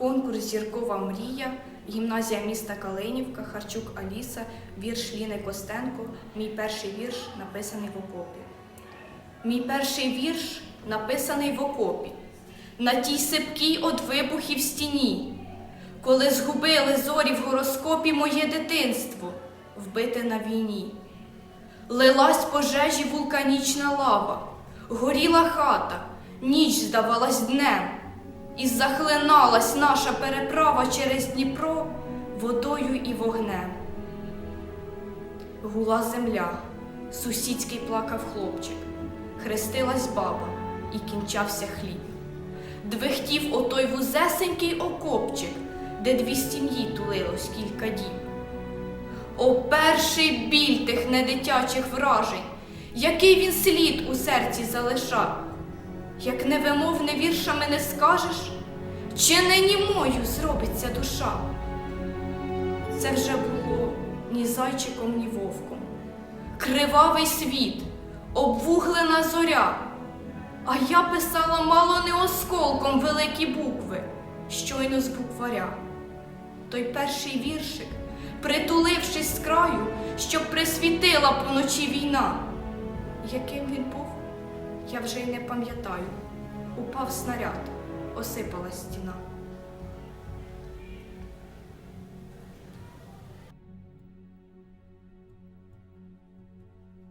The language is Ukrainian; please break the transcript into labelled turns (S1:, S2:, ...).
S1: конкурс Зіркова мрія, гімназія міста Калинівка, Харчук Аліса, вірш Ліни Костенко. Мій перший вірш написаний в окопі. Мій перший вірш написаний в окопі, на тій сипкій од вибухів стіні, коли згубили зорі в гороскопі моє дитинство, вбите на війні. Лилась пожежі вулканічна лава, горіла хата, ніч здавалась днем, і захлиналась наша переправа через Дніпро водою і вогнем. Гула земля, сусідський плакав хлопчик, хрестилась баба і кінчався хліб. Двихтів отой вузесенький окопчик, де дві сім'ї тулилось кілька діб. О, перший біль тих недитячих вражень, який він слід у серці залишав, як невимовне віршами не скажеш, чи не німою зробиться душа. Це вже було ні зайчиком, ні вовком. Кривавий світ, обвуглена зоря. А я писала мало не осколком великі букви, щойно з букваря. Той перший віршик, притулившись з краю, щоб присвітила поночі війна. Яким він був, я вже й не пам'ятаю. Упав снаряд, осипалась стіна.